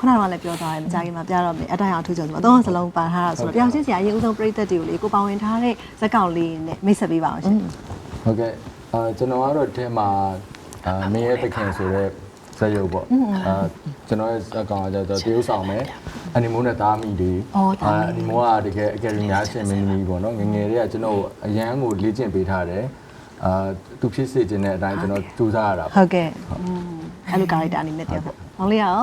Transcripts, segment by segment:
ခုနကလည်းပြောသွားတယ်မကြခင်မှာပြတော့မယ်အတိုင်းအောင်ထူးကြတယ်အတော့စလုံးပါထားတာဆိုတော့ပြောင်းချင်းစရာအရင်ဦးဆုံးပြိသက်တွေကိုလေကိုပါဝင်ထားတဲ့ဇက်ကောင်လေးနဲ့မိတ်ဆက်ပေးပါအောင်ရှင်ဟုတ်ကဲ့အာကျွန်တော်ကတော့အထဲမှာအာမင်းရဲ့တခင်ဆိုတော့ဇက်ရုပ်ပေါ့အာကျွန်တော်ရဲ့ဇက်ကောင်ကကျတော့တရုပ်ဆောင်မယ်အနီမိုးနဲ့သားမိတွေအော်သားမိအနီမိုးကတကယ်အကယ်ဒမီများရှင်မင်းသမီးပေါ့နော်ငယ်ငယ်လေးကကျွန်တော်အရန်ကိုလေ့ကျင့်ပေးထားတယ်အာသူဖြစ်စေခြင်းတဲ့အတိုင်းကျွန်တော်စူးစမ်းရတာပေါ့ဟုတ်ကဲ့อืมအဲ့လိုကာရိုက်တာအနေနဲ့တယောက်ပေါ့မောင်လေးရော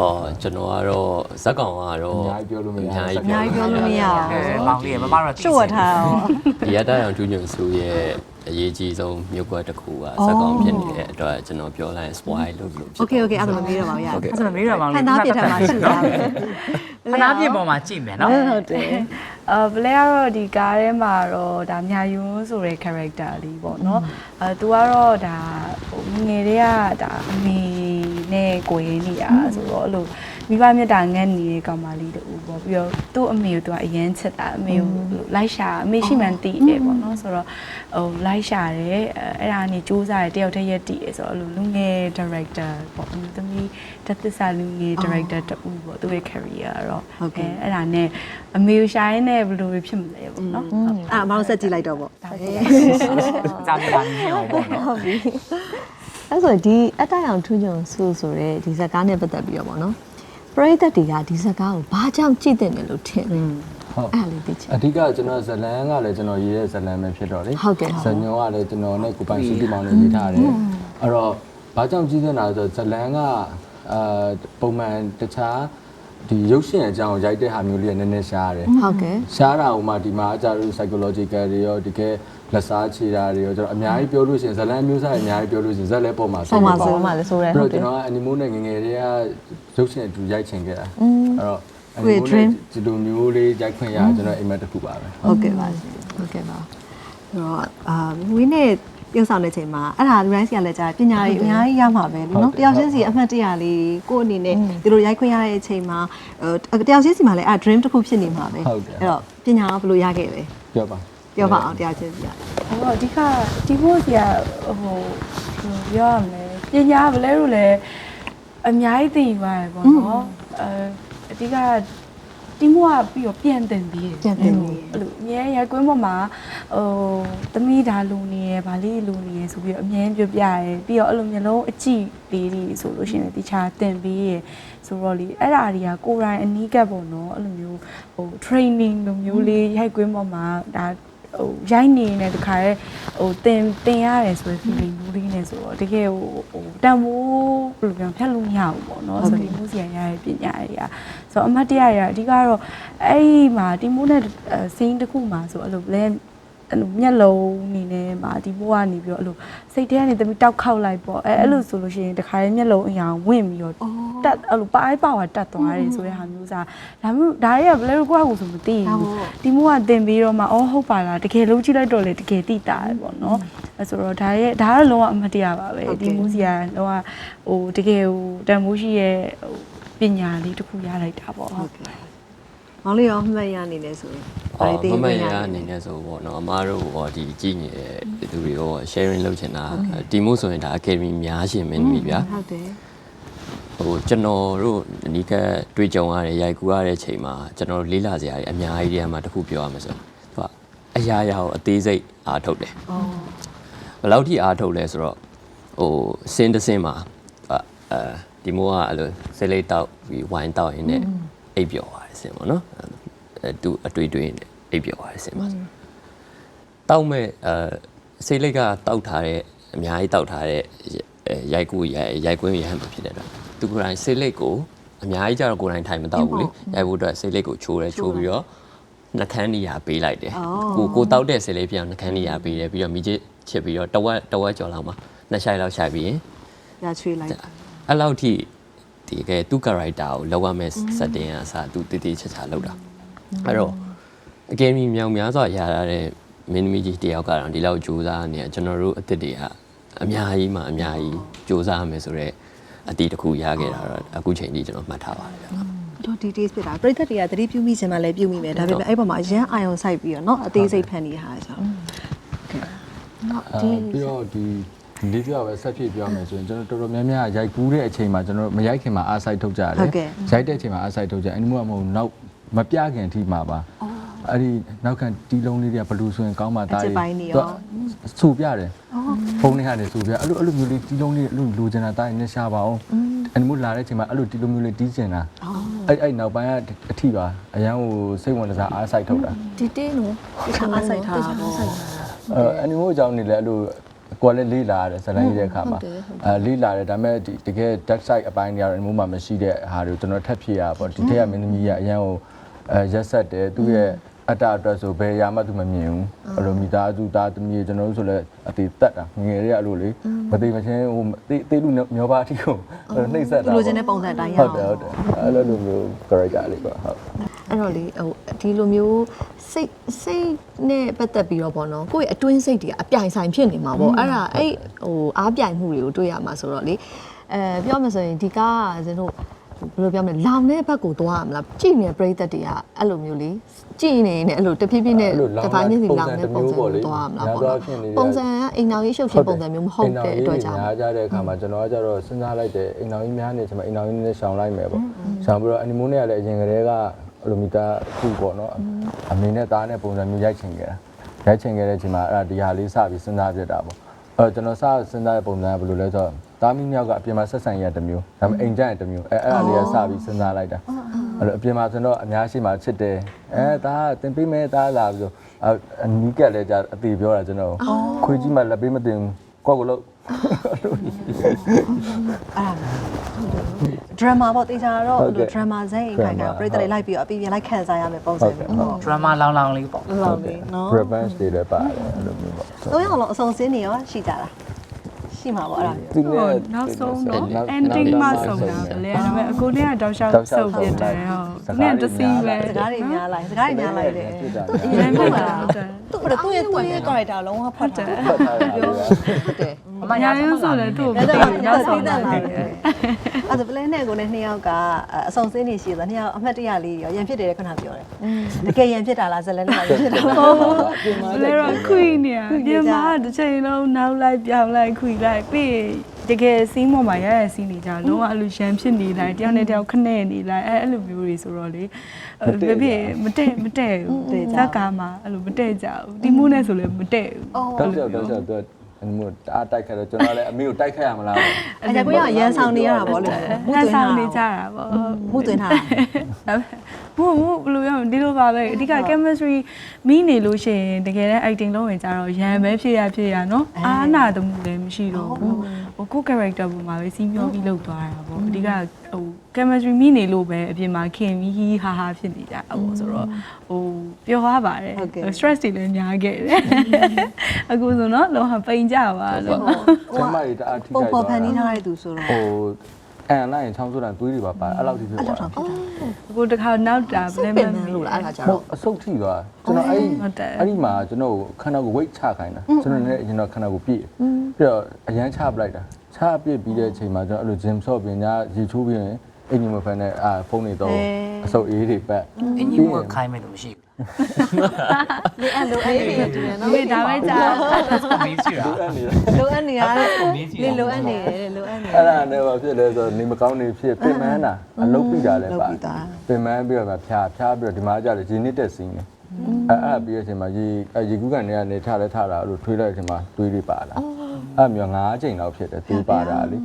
အော်ကျွန်တော်ကတော့ဇက်ကောင်ကတော့အများကြီးပြောလို့မရဘူး အများကြီးပြောလို့မရဘူး မောင်လေးရဲ့မမတော့တရှိ့ဝတ်ထားအောင် ဒီရတရောင်ကျူးညွန်ဆိုရဲ့အရေးကြီးဆုံးမြို့ကွက်တစ်ခုကဇက်ကောင်ဖြစ်နေတဲ့အတွက်ကျွန်တော်ပြောလိုက်ရင် spoil လို့လို့ဖြစ် Okay okay အဲ့ဒါမမေးတော့ပါဘူးရအောင်အဲ့ဒါမေးတော့မောင်လေးဖန်သားပြစ်ထားမှာရှိတာပဲခဏပြစ်ပေါ်မှာကြည့်မယ်နော် ဟုတ်တယ်အဲဘလဲကတော့ဒီကားထဲမှာတော့ဒါမြာယွန်းဆိုတဲ့ character လေးပေါ့နော်အဲသူကတော့ဒါဟိုငယ်တည်းကဒါအမေ နဲ့ကိုရင်းနေတာဆိုတော့အဲ့လိုမိဘမြတ်တာငတ်နေတဲ့ကောင်မလေးတူပေါ့ပြီးတော့သူ့အမေကိုသူကအရန်ချစ်တာအမေကိုလိုက်ရှာအမေရှိမှန်တည်တယ်ပေါ့နော်ဆိုတော့ဟိုလိုက်ရှာတယ်အဲအဲ့ဒါကနေစူးစားတယ်တယောက်တည်းရက်တည်တယ်ဆိုတော့အဲ့လိုလူငယ် director ပေါ့အမျိုးသမီးတသစ္စာလူငယ် director တူပေါ့သူ့ရဲ့ career ကတော့ဟုတ်ကဲ့အဲအဲ့ဒါနဲ့အမေကိုရှာရင်းနဲ့ဘယ်လိုဖြစ်မလဲပေါ့နော်ဟုတ်အဲ့အမောင်ဆက်ကြည့်လိုက်တော့ပေါ့ဒါပဲကြာနေတာမြင်အောင်ပေါ့နော်ဟုတ်ပြီ အဲ့ဆိုဒီအတိုင်အောင်ထူးညုံဆူဆိုရဲဒီဇက်ကားနဲ့ပတ်သက်ပြီးတော့ပေါ့နော်ပရိသတ်တွေကဒီဇက်ကားကိုဘာကြောင့်ကြည့်တယ်လို့ထင်လဲဟုတ်အဲ့ဒါလေးသိချင်အဓိကကျွန်တော်ဇလန်ကလည်းကျွန်တော်ရေးတဲ့ဇလန်ပဲဖြစ်တော့လေဟုတ်ကဲ့ဇညောကလည်းကျွန်တော်နဲ့ကိုပိုင်စုတိမောင်နဲ့ရေးထားတယ်အဲ့တော့ဘာကြောင့်ကြီးနေတာလဲဆိုတော့ဇလန်ကအာပုံမှန်တခြား ဒီရုပ်ရှင်အကြောင်းရိုက်တဲ့ဟာမျိုးလေးကနည်းနည်းရှားတယ်ဟုတ်ကဲ့ရှားတာဟိုမှာဒီမှာအကြတို့ psychological တွေရောတကယ်လက်စားချေတာတွေရောကျွန်တော်အများကြီးပြောလို့ရှိရင်ဇလန်မျိုးစားအများကြီးပြောလို့ရှိရင်ဇက်လည်းပုံမှာပုံမှာဆိုမှလည်းဆိုရဲအဲ့ဟုတော့တ်တကျွယ်န်တော်ကအနီမိုးနဲ့ငယ်ငယ်လေးကရုပ်ရှင်အတူရိုက်ချင်ခဲ့တာအဲ့တော့အကိုယ့်နီရဲ့မိုး dream နဲ့ဒီလိုမျိုးလေးရိုက်ခွင့်ရကျွန်တော်အိမ်မက်တစ်ခုပါပဲဟုတ်ကဲ့ပါရှင်ဟုတ်ကဲ့ပါဆိုတော့အာဝင်းနဲ့ ပြုတ်ဆောင်တဲ့ချိန်မှာအဲ့ဒါလူတိုင်းစီကလည်းကြားပညာရေးအများကြီးရမှာပဲလေနော်တယောက်ချင်းစီအမှတ်တရလေးကိုယ့်အနေနဲ့ဒီလိုရိုက်ခွင့်ရတဲ့အချိန်မှာဟိုတယောက်ချင်းစီမှာလည်းအဲ့ dream တစ်ခုဖြစ်နေမှာပဲဟုတ်ကဲ့အဲ့တော့ပညာကဘယ်လိုရခဲ့လဲပြောပါပြောပါအောင်တယောက်ချင်းစီကဟိုအဓိကဒီဘို့စီကဟိုဘယ်လိုပြောရမလဲပညာဘလဲလို့လဲအများကြီးသိပါတယ်ပေါ့နော်အဲအဓိက ဒီမိုကပြီးတော့ပြန်တင်ပြီးတယ်ပြန်တင်ပြီးအဲ့လိုအမြဲရိုက်ကွင်းပေါ်မှာဟိုသမီးဒါလူနေရယ်ဗာလေးလူနေရယ်ဆိုပြီးတော့အမြဲပြောပြရယ်ပြီးတော့အဲ့လိုမျိုးလုံးအကြည့်လေးတွေဆိုလို့ရှိရင်တခြားတင်ပြီးရယ်ဆိုတော့လေအဲ့ဒါတွေကကိုယ်တိုင်အနီးကပ်ပေါ့နော်အဲ့လိုမျိုးဟို training လိုမျိုးလေးရိုက်ကွင်းပေါ်မှာဒါဟိုရိုက်နေနေတခါရဲဟိုတင်တင်ရတယ်ဆိုတဲ့ feeling မျိုးလေးနဲ့ဆိုတော့တကယ်ဟိုဟိုတန်မိုးဘယ်လိုပြောဖြတ်လို့မရဘူးပေါ့နော်ဆိုတော့ဒီမျိုးစီရရတဲ့ပညာတွေက ဆိုတော့အမတ်တရရအဓိကတော့အဲ့ဒီမှာဒီမိုးနဲ့စိန်းတစ်ခုမှာဆိုအဲ့လိုလဲအဲ့လိုမျက်လုံးအနေနဲ့မှာဒီဘိုးကနေပြီးတော့အဲ့လိုစိတ်ထဲကနေတမီတောက်ခောက်လိုက်ပေါ့အဲအဲ့လိုဆိုလို့ရှိရင်တခါရဲမျက်လုံးအရာဝင့်ပြီးတော့တက်အဲ့လိုပိုင်းပါဝါတက်သွားတယ်ဆိုတဲ့ဟာမျိုးစားဒါမျိုးဒါတွေကဘယ်လိုကိုယ့်အကူဆိုမသိဘူးဒီမိုးကတင်ပြီးတော့မှအော်ဟုတ်ပါလားတကယ်လုံးကြည့်လိုက်တော့လေတကယ်သိတာပဲပေါ့နော်အဲဆိုတော့ဒါရဲ့ဒါကတော့လုံးဝအမတ်တရားပါပဲဒီမိုးစီကလုံးဝဟိုတကယ်ဟိုတန်မိုးရှိရဲ့ဟိုပ ညာလေးတစ်ခုရလိုက်တာပေါ့ဟုတ်မောင်လေးရောမှတ်ရအနေနဲ့ဆိုရင်အော်သိမမခွင့်ရရအနေနဲ့ဆိုပေါ့နော်အမားတို့ဟောဒီကြည့်နေတဲ့သူတွေရော sharing လုပ်ချင်တာဒီမို့ဆိုရင်ဒါ academy များရှင်မင်းမိဗျာဟုတ်တယ်ဟိုကျွန်တော်တို့အနီးကပ်တွေ့ကြုံရတဲ့ရိုက်ကူရတဲ့ချိန်မှာကျွန်တော်တို့လေးလာစရာတွေအများကြီးတည်းမှာတစ်ခုပြောရမှာဆိုသူကအရာရာကိုအသေးစိတ်အားထုတ်တယ်အော်ဘယ်လောက်ထိအားထုတ်လဲဆိုတော့ဟိုစင်းတစ်စင်းမှာအဲ ဒီမိုးကအဲ့လိုစိတ်လေးတောက်ပြီးဝိုင်းတောက်ရင်းနဲ့အိပ်ပျော်သွားတယ်စင်းပေါ့နော်အဲသူအတွေ့အတွေ့နဲ့အိပ်ပျော်သွားတယ်စင်းပါတောက်မဲ့အဲစိတ်လေးကတောက်ထားတဲ့အများကြီးတောက်ထားတဲ့ရိုက်ကူရိုက်ရိုက်ကွင်းရဟန်းဖြစ်တဲ့တော့သူကိုယ်တိုင်စိတ်လေးကိုအများကြီးကြတော့ကိုယ်တိုင်ထိုင်မတောက်ဘူးလေရိုက်ဖို့အတွက်စိတ်လေးကိုချိုးတယ်ချိုးပြီးတော့နှကန်းနေရပေးလိုက်တယ်ကိုကိုတောက်တဲ့စိတ်လေးပြောင်းနှကန်းနေရပေးတယ်ပြီးတော့မိချစ်ချစ်ပြီးတော့တဝက်တဝက်ကျော်လောက်မှာနှစ်ဆိုင်လောက်ရှိပြီးရင်ရချွေးလိုက် အဲ့လောက်ထိဒီကဲသူ့ character ကိုလောက်ရမယ့် setting အစားသူတည်တည်ချာချာလောက်တာအဲ့တော့အကယ်၍မြောင်များစွာရရတဲ့မင်းသမီးကြီးတယောက်ကတော့ဒီလောက်စူးစမ်းနေကျွန်တော်တို့အစ်စ်တွေကအများကြီးမှအများကြီးစူးစမ်းရမယ်ဆိုတော့အတီးတစ်ခုရခဲ့တာတော့အခုချိန်ကြီးကျွန်တော်မှတ်ထားပါတယ်ဗျာ တော့ details ဖြစ်တာပြိသက်တွေကသတိပြုမိခြင်းမှလည်းပြုမိမယ်ဒါပေမဲ့အဲ့ပေါ်မှာအရန်အာယုံစိုက်ပြီးတော့เนาะအသေးစိတ်ဖန်နေဟာဆိုတော့ အာပြီးတော့ဒီ လေးပြောပဲဆက်ဖြစ်ပြောမယ်ဆိုရင်ကျွန်တော်တော်တော်များများရိုက်ကူးတဲ့အချိန်မှာကျွန်တော်မရိုက်ခင်မှာအားဆိုင်ထုတ်ကြတယ်ဟုတ်ကဲ့ရိုက်တဲ့အချိန်မှာအားဆိုင်ထုတ်ကြတယ်အန်နီမိုကမဟုတ်နောက်မပြခင်အထိမှာပါအဲ့ဒီနောက်ခံတီးလုံးလေးတွေကဘလူးဆိုရင်ကောင်းမှတားအချစ်ပိုင်းတွေရောဆူပြတယ်ဖုန်းလေးကနေဆူပြအဲ့လိုအဲ့လိုမျိုးလေးတီးလုံးလေးအဲ့လိုလိုချင်တာတားရင်လည်းရှားပါအောင်အန်နီမိုလာတဲ့အချိန်မှာအဲ့လိုတီးလုံးမျိုးလေးတီးချင်တာအဲ့အဲ့နောက်ပိုင်းကအထိပါအရန်ကိုစိတ်ဝင်စားအားဆိုင်ထုတ်တာဒီတင်းနော်တခြားအားဆိုင်ထားတာပေါ့အဲအနီမိုအကြောင်းနေလဲအဲ့လို ကိုယ်လည်းလေးလာရတယ်ဇလန်ကြီးတဲ့အခါမှာအဲလေးလာတယ်ဒါပေမဲ့ဒီတကယ် dark side အပိုင်းတွေကတော့အနီမိုမှာမရှိတဲ့ဟာတွေကိုကျွန်တော်ထပ်ဖြည့်ရပါပေါ့ဒီထက်ကမင်းသမီးကအရန်ကိုအဲရက်ဆက်တယ်သူ့ရဲ့အတ္တအတွက်ဆိုဘယ်ရာမှသူမမြင်ဘူးအဲ့လိုမိသားစုသားသမီးကျွန်တော်တို့ဆိုလဲအသေးတက်တာငယ်တွေကအဲ့လိုလေမသေးမချင်းဟိုတေးသေးလူမျောပါအထိကိုနှိမ့်ဆက်တာသူလိုချင်တဲ့ပုံစံအတိုင်းရဟုအောင်တ်တယ်ဟုတ်တယ်အဲ့လိုလိုမျိုး character လေးပေါ့ဟုတ် အဲ့တော့လေဟိုဒီလိုမျိုးစိတ်စိတ်နဲ့ပတ်သက်ပြီးတော့ဗောနော်ကိုယ့်ရဲ့အတွင်းစိတ်တွေကအပြိုင်ဆိုင်ဖြစ်နေမှာဗောအဲ့ဒါအဲ့ဟိုအားပြိုင်မှုတွေကိုတွေ့ရမှာဆိုတော့လေအဲပြောမှဆိုရင်ဒီကားကဇင်တို့ဘယ်လိုပြောမလဲလောင်တဲ့ဘက်ကိုသွားရမလားကြည့်နေတဲ့ပြိသက်တွေကအဲ့လိုမျိုးလေကြည့်နေနေအဲ့လိုတဖြည်းဖြည်းနဲ့တစ်ပိုင်းချင်းစီလောင်တဲ့ပုံစံကိုသွားရမလားဗောနော်ပုံစံကအိမ်တော်ရေးရှုပ်ရှင်ပုံစံမျိုးမဟုတ်တဲ့အတွက်ကြောင့်ညားကြတဲ့အခါမှာကျွန်တော်ကကြတော့စဉ်းစားလိုက်တယ်အိမ်တော်ကြီးများနေချိန်မှာအိမ်တော်ကြီးနဲ့ရှောင်လိုက်မယ်ပေါ့ရှောင်ပြီးတော့အနီမိုနဲ့ကလည်းအရင်ကတည်းက အလိုမီတာခုပေါ့နော်အမေနဲ့သားနဲ့ပုံစံမျိုးရိုက်ချင်ခဲ့တာရိုက်ချင်ခဲ့တဲ့အချိန်မှာအဲ့ဒါဒီဟာလေးစပြီးစဉ်းစားပြတာပေါ့အဲကျွန်တော်စစဉ်းစားတဲ့ပုံစံကဘယ်လိုလဲဆိုတော့သားမီးမြောက်ကအပြင်မှာဆက်ဆံရတဲ့မျိုးဒါပေမဲ့အိမ်ကျရင်တစ်မျိုးအဲအဲ့ဒါလေးကစပြီးစဉ်းစားလိုက်တာအဲ့လိုအပြင်မှာဆိုတော့အများရှိမှချစ်တယ်အဲသားတင်ပေးမယ်သားလာပြီးတော့အနီးကက်လည်းじゃအသေးပြောတာကျွန်တော်ခွေးကြီးမှလက်ပေးမတင်ဘူးကိုယ့်ကိုယ်လို့ ဒရမာပေါ့တေချာတော့ဟုတ်ကဲ့ ဒရမာဇိုင်းခိုင်ကတော့ပြိတ္တတွေလိုက်ပြီးတော့အပြည့်ပြလိုက်ခံစားရမယ်ပုံစံမျိုးပေါ့ drama လောင်းလောင်းလေးပေါ့လောင်လေးနော် revenge တွေလည်းပါတယ်အဲ့လိုမျိုးပေါ့သုံးယောက်လုံးအစုံစင်းနေရောရှိကြတာရှိမှာပေါ့အဲ့ဒါသူနဲ့ နောက်ဆုံးတော့ ending မှဆုံးတာပဲလေဒါပေမဲ့အကိုနဲ့ကတောက်လျှောက်ဆုပ်ပြတယ်ဟုတ်သူနဲ့တစီပဲစကားတွေများလိုက်စကားတွေများလိုက်တယ်ဖြစ်တာအရင်ကဟုတ်လားသူ့သူ့ရဲ့သူ့ရဲ့ character လုံးဝဖတ်တယ်ဖတ်ထားတာပြောဟုတ်တယ် အမညာညာရရုံးင်းဆိုဆိုလဲလဲသူ့သူ့ကိုကိုအဲ့တဒါည်တော့နောက်သိဆုံးတတာယ်လားအဲ့ဒါပလဲနဲ့ကိုနဲ့နှစ်ယောက်ကအစုံစင်းနေရှိတယ်နှစ်ယောက်အမှတ်တရလေးရောရန်ဖြစ်တယ်ခဏပြောတယ်တကယ်ရန်ဖြစ်တာလားဇလန်နဲ့ရန်ဖြစ်တာလားလေတော့ခွီနေပြင်မာတစ်ချိန်လုံးနောက်လိုက်ပြောင်းလိုက်ခွီလိုက်ပြီးတကယ်စီးမော်မှာရရစီးနေကြလုံးဝအလူရှမ်းဖြစ်နေလိုက်တယောက်နဲ့တယောက်ခနဲ့နေလိုက်အဲအဲ့လိုမျိုးတွေဆိုတော့လေဘယ်ဖြစ်မတဲ့မတဲ့ဘူးဇက်ကားမှာအဲ့လိုမတဲ့ကြဘူးဒီမိုးနဲ့ဆိုလည်းမတဲ့ဘူးတောက်လျှောက်တောက်လျှောက်သူ အဲ့လိုမျိုးအားတိုက်ခိုက်တော့ကျွန်တော်လည်းအမေကိုတိုက်ခိုက်ရမလားအဲ့ဒါကိုရရန်ဆောင်နေရတာပေါ့လေမူသွင်းဆောင်နေကြတာပေါ့မှုသွင်းထားတာ ဒါပေမဲ့ဘူးဘူးဘယ်လိုရမလဲဒီလိုပါပဲအဓိက chemistry မိနေလို့ရှိရင်တကယ်တမ်း acting လုပ်ရင်ကြတော့ရန်ပဲဖြစ်ရဖြစ်ရနော်အားနာတမှုလည်းမရှိတော့ဘူးဟိုကို character ပုံမှာပဲစီးမျောပြီးလုပ်သွားတာပေါ့အဓိကဟို chemistry မိနေလို့ပဲအပြင်မှာခင်ပြီးဟီးဟာဟာဖြစ်နေကြတာပေါ့ဆိုတော့ဟိုပျော်သွားပါတယ် stress တွေလည်းများခဲ့တယ်အခုဆိုတော့လောကပိန်ကြပါလို့ ကျမကြီးတအားထိပုံခိုက်ပေါ်ဖန်တီးထားတဲ့သူဆိုတော့ဟို အန်လိုက်ရင်ချောင်းဆိုတာသွေးတွေပါပါအဲ့လောက်ထိဖြစ်သွားတာအခုတခါနောက်တာစိတ်ပင်ပန်းလို့လားအဲ့ဒါကြဟုတော့တ်အဆုတ်ထိသွားကျွန်တော်အဲ့ဒီဟုတ်တယ်အဲ့ဒီမှာကျွန်တော်ခန္ဓာကိုယ် weight ချခိုင်းတာကျွန်တော်လည်းကျွန်တော်ခန္ဓာကိုယ်ပြည့်ပြီးတော့အရန်ချပလိုက်တာချပြည့်ပြီးတဲ့အချိန်မှာကျွန်တော်အဲ့လို gym ဆော့ပြင်ညာရေချိုးပြီးရင်အင်ဂျင်မဖန်နဲ့အာဖုန်းတွေတော့အဆုတ်အေးတွေပတ် အင်ကြီးကခိုင်းမယ်လို့မရှိ လေအဲ့လိုအဲ့ဒီတူတယ်နော်ဒီဒါပဲကြာဘူးမင်းရှိတာအဲ့နေလိုအပ်နေရတယ်လေလိုအပ်နေတယ်လိုအပ်နေအဲ့ဒါနဲ့ဘာဖြစ်လဲဆိုတော့နေမကောင်းနေဖြစ်ပင်မန်းတာအလုတ်ပြီးတာလည်းပါပင်မန်းပြီးတော့ဖြာဖြာပြီးတော့ဒီမှာကြတယ်ရေနစ်တဲ့စီးနေအဲ့အဲ့ပြီးတဲ့အချိန်မှာရေရေကူးကန်တွေကနေထလဲထတာအဲ့လိုထွေးလိုက်တဲ့အချိန်မှာတွေးတွေပါလာအဲ့မျိုး၅ချိန်လောက်ဖြစ်တယ်တွေးပါတာလေ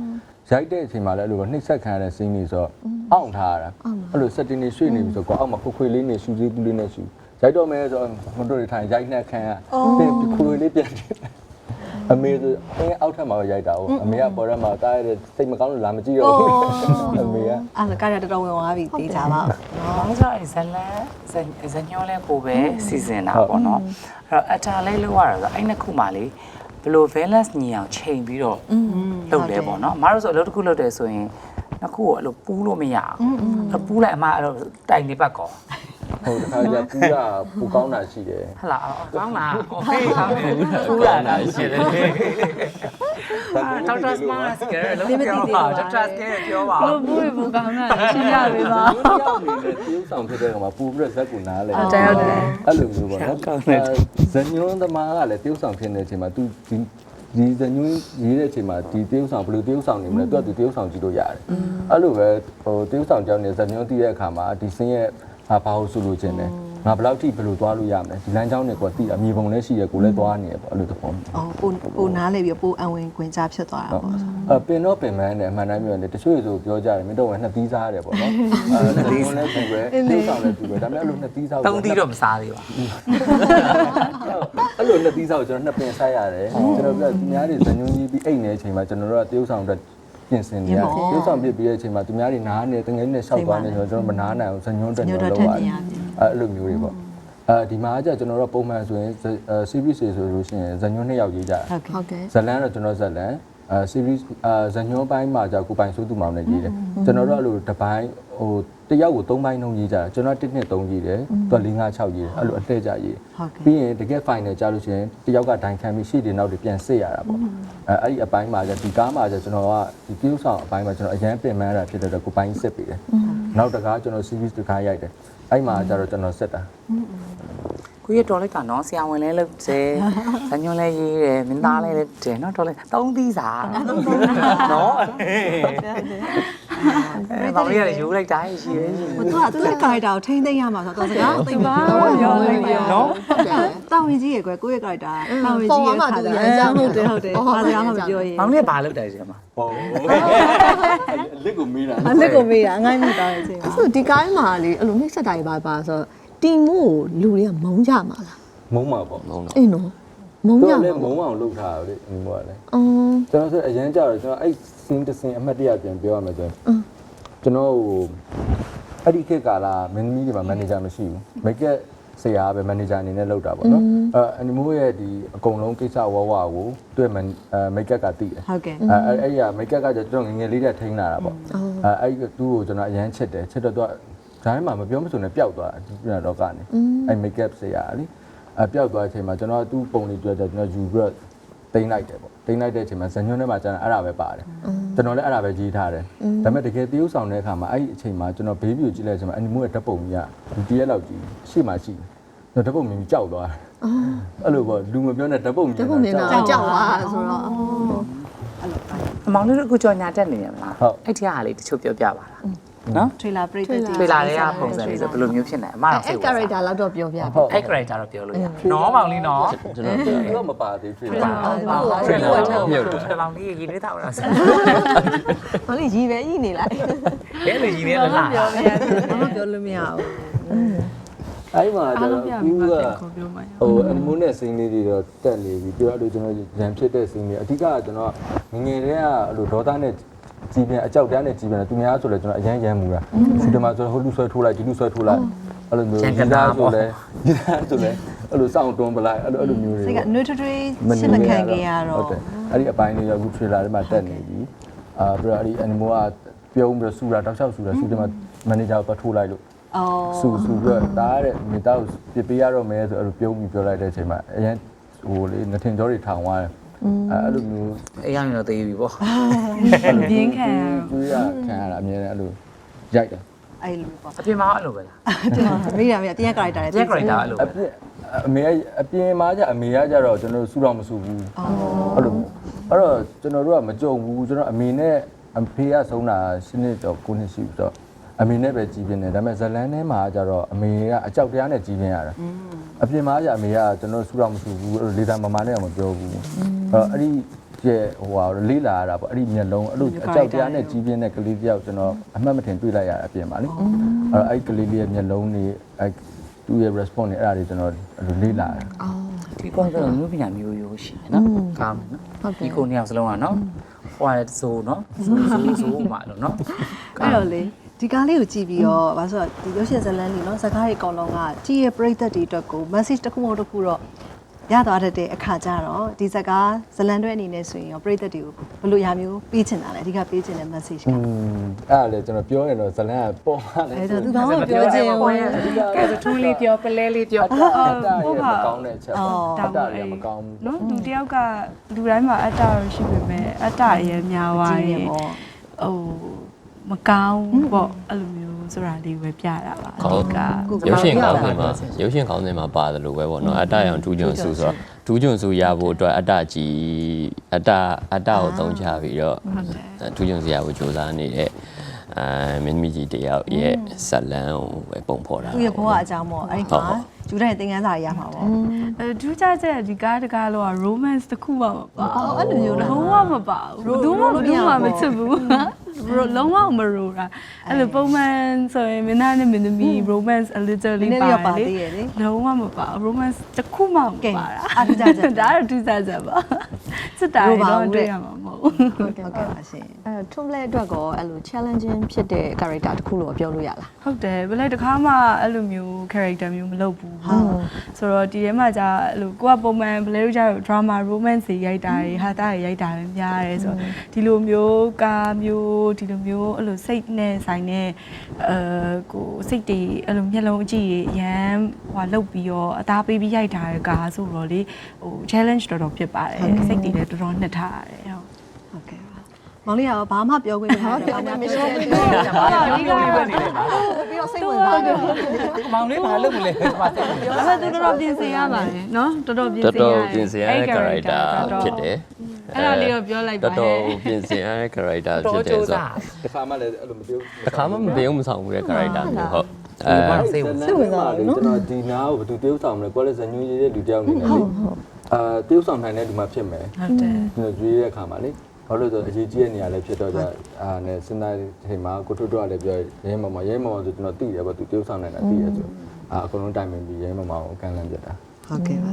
ရိုက်တဲ့အချိန်မှာလည်းအဲ့လိုနှိမ့်ဆက်ခံရတဲ့စီးနေဆိုတော့အောင့်ထားတာအဲ့လိုစက်တင်နေရွှေ့နေပြီဆိုတော့အောက်မှာခွခွေလေးနေရှူသေးဘူးလေးနဲ့ရှူ ရိုက်တော့မယ်ဆိုတော့မတို့တွေထိုင်ရိုက်နှက်ခံရပြီးခွေလေးပြန်တယ်အမေဆိုအင်းအောက်ထပ်မှာရိုက်တာဟုတ်အမေကပေါ်ရမှာတားရတဲ့စိတ်မကောင်းလို့လာမကြည့်တော့ဘူးအမေက အဲ့ဒါကရတော်တော်ဝင်သွားပြီတေးကြပါဘာလို့ဆိုတော့ဇလန်ဇညောလဲကိုပဲစီစဉ်တာပေါ့နော်အဲ့တော့အတားလေးလောက်ရတာဆိုအဲ့နှစ်ခုမှလေဘယ်လို balance ညီအောင်ချိန်ပြီးတော့လုပ်လဲပေါ့နော်အမတို့ဆိုအလုပ်တစ်ခုလုပ်တယ်ဆိုရင်နှစ်ခုကိုအဲ့လိုပူးလို့မရဘူးအဲ့ပူးလိုက်အမအဲ့လိုတိုင်နေပတ်ကော ဟုတ်တခါကျပူးတာပူကောင်းတာရှိတယ် ဟလာကောင်းလားโอเคကောင်းတယ်ပူးလာတာရှိတယ်ဒေါက်တာစမတ်စကဲလို့ပြောပါဒေါက်တာစကဲပြောပါ လို့ဘူးရဘူးကောင်းတာရှင်းရပြီပါ ဒီရောက်နေတဲ့တရုပ်ဆောင်ဖြစ်တဲ့ကောင်မှာပူပြီးတော့ဇက်ကူနားလဲ ဟုတ်တယ်ဟုတ်တယ် အဲ့လိုမျိုးပေါ့နော်ဇညွန်းသမားကလည်းတရုပ်ဆောင်ဖြစ်နေတဲ့အချိန်မှာ तू ဒီ ဒီဇညွန်းရေးတဲ့အချိန်မှာဒီတရုပ်ဆောင်ဘယ်လိုတရုပ်ဆောင်နေမလဲသူကသူတရုပ်ဆောင်ကြည့်လို့ရတယ်အဲ့လိုပဲဟိုတရုပ်ဆောင်ကြောင်းနေဇညွန်းတည်တဲ့အခါမှာဒီစင်းရဲ့ ငါဘာလို့ဆိုလို့ခြင်းလဲငါဘယ်လောက်ထိဘယ်လိုသွားလို့ရမလဲဒီလမ်းကြောင်းတွေကိုတည်အမြေပုံလည်းရှိရကိုလည်းသွားနေရပေါ့အဲ့လိုသဘောအော်ပိုပိုနားလေပြီးပိုအံဝင်ခွင်ကြဖြစ်သွားတာပေါ့အပင်တော့ပင်မန်းတယ်အမှန်တိုင်းပြောရင်တချို့ဆိုပြောကြတယ်မင်းတို့ကနှစ်သီးစားရတယ်ပေါ့နော်အဲနှစ်သီးလည်းသူပဲတရုပ်ဆောင်လည်းသူပဲဒါပေမဲ့အဲ့လိုနှစ်သီးစားကိုသုံးသီးတော့မစားသေးပါအဲ့လိုနှစ်သီးစားကိုကျွန်တော်နှစ်ပင်ဆိုင်ရတယ်ကျွန်တော်ပြသူများတွေဇညွန်းကြီးပြီးအိတ်နေတဲ့အချိန်မှာကျွန်တော်တို့ကတရုပ်ဆောင်အတွက် ပြင်ဆင်နေရတယ်တရုပ်ဆောင်ပြစ်ပြီးတဲ့အချိန်မှာသူများတွေနားနေတငယ်နဲ့ရှောက်သွားနေဆိုတော့ကျွန်တော်မနားနိုင်အောင်ဇညွန်းတက်ညွန်းလောက်ရတယ်အဲ့လိုမျိုးတွေပေါ့အဲဒီမှာကကျွန်တော်တို့ပုံမှန်ဆိုရင် series ဆိုလို့ရှိရင်ဇညွန်းနှစ်ယောက်ရေးကြတယ်ဟုတ်ကဲ့ဇလန်တော့ကျွန်တော်ဇလန်အဲ series အဲဇညောပိုင်းမှာじゃကိုပိုင်စိုးသူမောင်နဲ့ရေးတယ်ကျွန်တော်တို့အဲ့လိုတစ်ပိုင်း ဟိုတယောက်ကို၃ပိုင်းလုံးရေးကြတာကျွန်တော်1နှစ်3ရေးတယ်သူက4 5 6ရေးတယ်အဲ့လိုအလှည့်ကြရေးပြီးရင်တကယ် final ကြလို့ရှိရင်တယောက်ကဒိုင်ခံပြီးရှေ့တင်နောက်တွေပြန်စစ်ရတာပေါ့အဲအဲ့ဒီအပိုင်းမှာကျဒီကားမှာကျကျွန်တော်ကဒီပြုဆောင်အပိုင်းမှာကျွန်တော်အရန်ပင်မန်းရတာဖြစ်တဲ့တော့ကိုပိုင်းစစ်ပြီးတယ်နောက်တကားကျွန်တော် series တကားရိုက်တယ်အဲ့မှာကျတော့ကျွန်တော်စစ်တာကိုရတော်လိုက်တာနော်ဆရာဝန်လဲလုပ်တယ်ဇညွန်လဲရေးတယ်မင်းသားလဲလုပ်တယ်နော်တော်လိုက်သုံးသီးစားနော်အဲဘာလို့ရလဲယူလိုက်တာရှိရဲ့ရှိဟိုသူကသူ့ရဲ့ character ကိုထိမ့်သိမ်းရမှာဆိုတော့စကားသိမ်းပါပြောလိုက်တယ်နော်တာဝန်ကြီးရဲ့ကွယ်ကိုယ့်ရဲ့ character တာဝန်ကြီးရဲ့ခါတာဟုတ်တယ်ဟုတ်တယ်ဘာစကားမှမပြောရင်မောင်လေးဘာလုပ်တယ်ဒီမှာပေါ့လက်ကိုမေးတာအလက်ကိုမေးတာအငိုင်းမိသွားတဲ့အချိန်မှာဆိုဒီကိုင်းမှာလေအဲ့လိုနှိမ့်ဆက်တာတွေပါပါဆိုတော့ တီမို့လူတွေကမုန်းကြမှာလားမုံမှာပေါ့မုံတော့ အေးနော်မုန်းသူကြကမှာလည်းမုံအောင်လုပ်ထားတယ်လေဒီမို့ကလည်းအော်ကျွန်တော်ဆိုအရန်ကြတော့ကျွန်တော်အဲ့ scene တစ် scene အမှတ်တရပြန်ပြောရမယ်ဆိုရင်ကျွန်တော်ဟိုအဲ့ဒီခေတ်ကာလမင်းသမီးတွေမှာ manager မရှိဘူး make up ဆရာပဲ manager အနေနဲ့လုပ်တာပေါ့နော်အဲအနီမိုးရဲ့ဒီအကုန်လုံးကိစ္စဝဝကိုသူ့ရဲ့ make up ကတည်တယ် ဟုတ်ကဲ့ အဲအဲ့အဲ့ရ make up ကကျွန်တော်ငယ်ငယ်လေးတည်းထိန်းလာတာပေါ့အဲအဲ့သူ့ကိုကျွန်တော်အရန်ချစ်တယ်ချစ်တော့သူက ဒါမှမပြောမစုံနဲ့ပျောက်သွားတယ်ပြန်တော့ကနေအဲ့ make up ဆရာလေအဲပျောက်သွားတဲ့အချိန်မှာကျွန်တော်သူ့ပုံလေးတွေ့ကြကျွန်တော်ယူပြီးတော့တိမ့်လိုက်တယ်ပေါ့တိမ့်လိုက်တဲ့အချိန်မှာဇညွန်းထဲမှာကျွန်တော်အဲ့ဒါပဲပါတယ်ကျွန်တော်လည်းအဲ့ဒါပဲကြီးထားတယ်ဒါပေမဲ့တကယ်တရုပ်ဆောင်တဲ့အခါမှာအဲ့ဒီအချိန်မှာကျွန်တော်ဘေးဘီကိုကြည့်လိုက်တဲ့အချိန်မှာအနီမိုးရဲ့ဓာတ်ပုံကြီးကဒီတရက်လောက်ကြီးရှေ့မှာရှိတယ်ဓာတ်ပုံမြင်ပြီးကြောက်သွားတယ်အဲ့လိုပေါ့လူမပြောနဲ့ဓာတ်ပုံမြင်တပုတ်နေတာကြောက်သွားဆိုတော့မောင်လေးတို့အခုကြော်ညာတက်နေရမလားဟုတ်အဲ့ဒီဟာလေးတချို့ပြောပြပါလား နော် trailer ပြည့်တဲ့ဖေးလာတဲ့ပုံစံလေးဆိုဘယ်လိုမျိုးဖြစ်နေအမတော့စိအဲ့ တ်ဝင်စား character လောက်တော့ပြောပြပါဟုတ်အဲ့ character တော့ပြောလို့ရနော်မောင်လေးနော်ကျွန်တော်သူကမပါသေးဘူးပါထရင်လာတော့မြုပ်တယ် မောင်လေးရေလေးတောက်တော့ဆက်ဘာလို့ရီပဲရီနေလိုက်ရဲလူကြီးလေးလာလာ ဘာမှပြောလို့မရဘူးအဲ့မှာကျအားတော့လုံးပြသူပြီးကမှပြန်ခေါ်ပြောမှာဟိုအနီမိုနဲ့စိန်လေးတွေတော့တက်နေပြီပြောရလို့ကျွန်တော်ရန်ဖြစ်တဲ့စိန်လေးအဓိကကကျွန်တော်ငငယ်တည်းကအဲ့လိုဒေါသနဲ့ ကြီးပြန်အကြောက်တရားနဲ့ကြီးပြန်သူများဆိုလဲကျွန်တော်အရန်ရမ်းမူတာဒီတမှာဆိုဟိုလူဆွဲထိုးလိုက်ဒီလူဆွဲထိုးလိုက်အဲ့လိုမျိုးဒီသားဆိုလဲဒီသားဆိုလဲအဲ့လိုစောင့်တွန်းပလိုက်အဲ့လိုအဲ့လိုမျိုးတွေစိတ်က neutral ရှင်းမခံခဲ့ရတော့ဟုတ်တယ်အဲ့ဒီအပိုင်းလေးရောက်ခု trailer ထဲမှာတက်နေပြီအာပြီးတော့အဲ့ဒီ animal ကပြုံးပြီးတော့စူတာတောက်လျှောက်စူတာစူတယ်မှာ manager ကိုထိုးလိုက်လို့အော်စူစူပြီးတော့ဒါရတဲ့မိသားကိုပြပေးရတော့မယ်ဆိုအဲ့လိုပြုံးပြီးပြောလိုက်တဲ့အချိန်မှာအရင်ဟိုလေငထင်ကြောတွေထောင်သွားတယ် အဲအဲ့လိုမျိုးအေးရောင်တော့သေးပြီပေါ့ပြင်းခံရကျွေးရခံရတာအမြဲတမ်းအဲ့လိုရိုက်တယ်အဲ့လိုပေါ့အပြင်မှာအဲ့လိုပဲလားမိရမိရတရား character ရဲ character အဲ့လိုအပဲပြစ်အမေကအပြင်မှာじゃအမေကကြတော့ကျွန်တော်စူတော့မစူဘူးအဲ့လိုအဲ့တော့ကျွန်တော်တို့ကမကြုံဘူးကျွန်တော်အမေနဲ့အဖေကဆုံးတာရှင်းနှစ်တော့9နှစ်ရှိပြီဆိုတော့ အမေနဲ့ပဲကြီးပြင်းတယ်ဒါပေမဲ့ဇလန်းထဲမှာကြတော့အမေကအကြောက်တရားနဲ့ကြီးပြင်းရတာအပြင်မှာじゃအမေကကျွန်တော်စူတော့မစူဘူးအဲ့လိုလေသာမမနဲ့တော့မပြောဘူးအဲ့တော့အဲ့ဒီကျဲဟိုဟာလေးလာရတာပေါ့အဲ့ဒီမျက်လုံးအဲ့လိုအကြောက်တရားနဲ့ကြီးပြင်းတဲ့ကလေးတယောက်ကျွန်တော်အမှတ်မထင်တွေ့လိုက်ရတာအပြင်မှာလေအဲ့တော့အဲ့ဒီကလေးလေးရဲ့မျက်လုံးတွေအဲ့သူ့ရဲ့ response တွေအဲ့ဒါတွေကျွန်တော်အဲ့လိုလေးလာတယ်ဒီပုံစံမျိုးပညာမျိုးရိုးရှိတယ်နော်ကောင်းတယ်နော်ဒီကိုနှစ်ယောက်စလုံးကနော်ဟိုရတယ်ဆိုနော်ဆိုဆိုဆိုမှလို့နော်အဲ့တော့လေ ဒီကားလေးကိုကြည့်ပြီးတော့ဘာလို့ဆိုတော့ဒီရုပ်ရှင်ဇာတ်လမ်းလေးနော်ဇာတ်ကားတွေအကောင်လုံးကကြည့်ရပြိသက်တွေအတွက်ကို message တစ်ခုမဟုတ်တစ်ခုတော့ရသွားတတ်တဲ့အခါကျတော့ဒီဇာတ်ကားဇာတ်လမ်းတွေအနေနဲ့ဆိုရင်ရောပြိသက်တွေကိုဘယ်လိုရာမျိုးပေးချင်တာလဲအဓိကပေးချင်တဲ့ message ကအဲ့ဒါလေကျွန်တော်ပြောရင်တော့ဇလန်ကပေါ်ပါလေအဲ့ဒါသူဘာမှမပြောချင်ဘူးကဲဆိုထူးလေးပြောပလဲလေးပြောအော်ဟုတ်ပါမကောင်းတဲ့အချက်ပေါ့အတ္တတွေကမကောင်းဘူးနော်လူတယောက်ကလူတိုင်းမှာအတ္တရရှိပေမဲ့အတ္တရများသွားရင်ဟို မကောင်းပေါ့အဲ့လိုမျိုးဆိုတာလေးပဲပြတာပါကောင်းကရုပ်ရှင်ကောင်းစင်မှာရုပ်ရှင်ကောင်းစင်မှာပါတယ်လို့ပဲပေါ့နော်အတ္တရောင်ဒူးညွန်ဆူဆိုတော့ဒဒူးကျွန်းစုရဖို့အတွက်အတ္တကြီးအတ္တအတ္တကိုသုံးချပြီးတော့ဒူးကျွန်းစုရဖို့ကြိုးစားနေတဲ့အဲမင်းမကြီးတယောက်ရဲ့ဇတ်လန်းကိုပဲပုံဖော်တာသူရဲ့ဘဝအကြောင်းပေါ့အဲ့ဒီမှာဂျူဒန်ရဲ့သင်ခန်းစာတွေရမှာပေါ့အဲဒူးကြချက်ဒီကားတကားလောက romance တစ်ခုမှမပါအော်အဲ့လိုမျိုးလားလုံးဝမပါဘူးဘယ်သူမှဘယ်သူမှမချစ်ဘူး လုံးဝမရိုးတာအဲ့လိုပုံမှန်ဆိုရင်မင်းသားနဲ့မင်းသမီး romance a little လေးနည်းနည်းပါပါလေသေးရဲ့လေလုံးဝမပါဘူး romance တစ်ခုမှမကဲပါတာအားထူးခြားချက်ဒါတော့ထူးခြားချက်ပါစစ်တာရိုးတွေပါတော့ဘူးတဲ့တွေ့ရမှာမဟုတ်ဘူးဟုတ်ကဲ့ပါရှင်အဲထွန်းပလက်အတွက်ကောအဲ့လို challenging ဖြစ်တဲ့ character တစ်ခုလို့ပြောလို့ရလားဟုတ်တယ်ဘယ်လိုက်တစ်ခါမှအဲ့လိုမျိုး character မျိုးမလုပ်ဘူးဆိုတော့ဒီထဲမှာじゃအဲ့လိုကိုကပုံမှန်ဘယ်လိုကြတော့ drama romance တွေရိုက်တာတွေဟာတာတွေရိုက်တာပဲများတယ်ဆိုတော့ဒီလိုမျိုးကားမျိုးဒီလိုမျိုးအဲ့လိုစိတ်နဲ့ဆိုင်တဲ့အဲကိုစိတ်တွေအဲ့လိုမျက်လုံးအကြည့်ရမ်းဟိုလောက်ပြီးတော့အသားပေးပြီးရိုက်တာတဲ့ကားဆိုတော့လေဟို challenge တော်တော်ဖြစ်ပါတယ်စိတ်တွေလည်းတော်တော်နှစ်ထားရတယ်ဟုတ်ဟုတ်ကဲ့ပါမောင်လေးကဘာမှပြောခွင့်မရဘူးဘာမှမပြောခွင့်မရဒီလိုလေးပဲနေလိုက်ပါပြီးတော့စိတ်ဝင်စားတယ်မောင်လေးဘာလုပ်မလဲဒီမှာစိတ်ဝင်အဲ့ဒါသူတော်တော်ပြင်ဆင်ရပါတယ်နော်တော်တော်ပြင်ဆတော်င်ရတော်ပြင်ဆင်ရတဲ့ character ဖြစ်တယ် အဲ့ဒါလေးတော့ပြောလိုက်ပါတော်တော်ပြင်ဆင်ရတဲ့ character တော်ဖြစ်တယ်ကြိုးဆိုစားတခါမှလည်းအဲ့လိုမပြောတခါမှမပေးဘူးမဆောင်ဘူးတဲ့ character မျိုးဟုတ်အဲအဲဘာစိတ်ဝင်စားစိတ်ဝင်စားတယ်ကျွန်တော်ဒီနာကိုဘယ်သူတရုပ်ဆောင်မလဲကိုလည်းဇညွှန်းရည်တဲ့လူတယောက်နေတယ်လေအာတရုပ်ဆောင်နိုင်တဲ့လူမှဖြစ်မယ်ဟုတ်တယ်ကျွန်တော်ကြွေးတဲ့အခါမှာလေဘာလို့လဲဆိုတော့အရေးကြီးတဲ့နေရာလည်းဖြစ်တော့ကြအာနဲ့စဉ်းစားတဲ့ချိန်မှာကိုထွတ်တော့လည်းပြောရဲမမရဲမမဆိုကျွန်တော်သိတယ်ပေါ့သူတရုပ်ဆောင်နိုင်တာသိရဆိုအာအကုန်လုံးတိုင်ပင်ပြီးရဲမမကိုကန်လန့်ပြတ်တာ ဟုတ်ကဲ့ပါ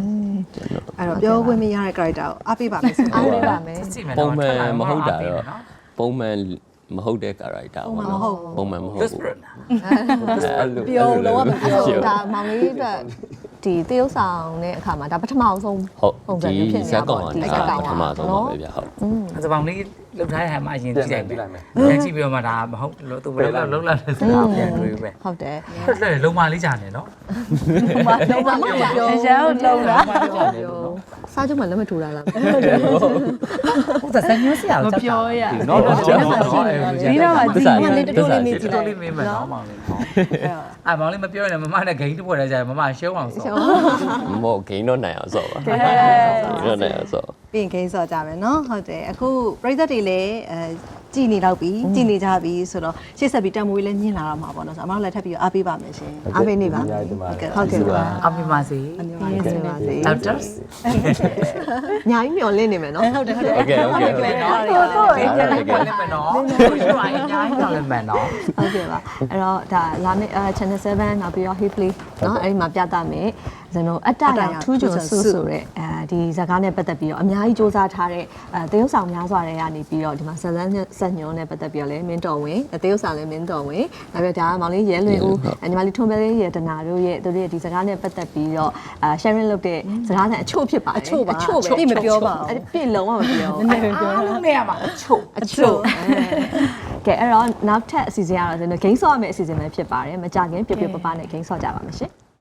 အဲ့တော့ပြောခွင့်မရတဲ့ character ကိုအားပေးပါမယ်ဆိုအားပေးပါမယ်ပုံမှန်မဟုတ်တာတော့ပုံမှန်မဟုတ်တဲ့ character ပုံမှန်မဟုတ်ဘူးပုံမှန်မဟုတ်ဘူး desperate အဲ့လိုပြောလုံးဝမပြောအဲ့ဒါမောင်လေးအတွက်ဒီတရုပ်ဆောင်တဲ့အခါမှာဒါပထမအောင်ဆုံးဟုတ်ပုံစံဒီမျိုးဖြစ်ဇနေက်ကောင်ကဒီတဇက်ကကောင်ပထမဆုံးပါပဲဗျဟုတ်အဲ့ဒါပောင်လေး လှုပ်ထားတဲ့ဟာမှအရင်ကြည့်လိုက်ကြည့်မလိုက်မယ်ယ်။ကြည့်ပြီးတော့မှဒါမဟုတ်လို့သူဘယ်လောက်လုံးလာလဲဆိုတာပြန်တွေးပဲဟုတ်တယ်။ဟုတ်တယ်လုံးမလေးကြာနေနော်ဘာလုံးဝမပြောအရန်ကိုလုံးတာစားကြမှာလက်မထိုးတာလား။ဟုတ်တယ်စညိုးစရာမပြောရနော်တော့ကျွန်တော်တော့အဲဒီတော့မှသစ္စာမလေးတိုးလေးမေးကြည့်တိုးလိုက်လေးမင်းမယ်နော်မောင်လေး။အာမောင်လေးမပြောရင်မမနဲ့ဂိမ်းတစ်ပွဲတည်းကြာမမရှုံးအောင်ဆိုမဟုတ်ဂိမ်းတော့နိုင်အောင်ဆော့ပါဂိမ်းတော့နိုင်အောင်ဆော့ ပြီးရင်ဂိမ်းဆော့ကြမယ်နော်ဟုတ်တယ်အခုပြိသက်တွေလည်းအဲကြည်နေတော့ပြီကြည်နေကြပြီဆိုတော့ရှေ့ဆက်ပြီးတံမွေးလည်းညှင်းလာတော့မှာပေါ့နော်ဆိုတော့အမတို့လည်းထပ်ပြီးအားပေးပါမယ်ရှင်အားပေးနေပါဟုတ်ကဲ့ဟုတ်ကဲ့ပါ အမေပါစေ အမျိုးကြီးဆိုပါစေ ဒေါက်တာ ညာကြီးမျောလင့်နေမယ်နော် ဟုတ်တယ်ဟုတ်တယ် โอเคโอเคโอเค နော်ဟုတ်တယ်ပြန်လိုက်ပါလိမ့်မယ်နော်။ကျွာအများကြီးတော့လည်းမယ်နော် ဟုတ်ကဲ့ပါအဲ့တော့ဒါလာမယ့် channel 7နောက်ပြီးတော့ Hipley เ နော်အဲ့ဒီမှာပြသမယ်ကျွန်တော်အတ္တရာထူးချွန်ဆုဆိုတဲ့အဲဒီဇာကားနဲ့ပတ်သက်ပြီးတော့အများကြီးစူးစမ်းထားတဲ့အဲသရုပ်ဆောင်များစွာတွေကနေပြီးတော့ဒီမှာဇလန်းဆက်ညွန်းနဲ့ပတ်သက်ပြီးတော့လည်းမင်းတော်ဝင်သရုပ်ဆောင်လည်းမင်းတော်ဝင်နောက်ပြီးတော့ဒါကမောင်လေးရဲလွင်ဦးညီမလေးထွန်းပဲလေးရဲတနာတို့ရဲ့တို့ရဲ့ဒီဇာကားနဲ့ပတ်သက်ပြီးတော့အာ sharing လုပ်တဲ့ဇာကားနဲ့အချို့ဖြစ်ပါတယ်အချို့ပါအချို့ပဲပြည့်မပြောပါဘူးအဲ့ပြည့်လုံးဝမပြောဘူးနည်းနည်းပြောတာလုံးနေရမှာအချို့အချို့ ကဲအဲ့တော့နောက်ထပ်အစီအစဉ်ကတော့ကျွန်တော်ဂိမ်းဆော့ရမယ့်အစီအစဉ်ပဲဖြစ်ပါတယ်မကြခင်ပြပြပပနဲ့ဂိမ်းဆော့ကြပါမယ်ရှင်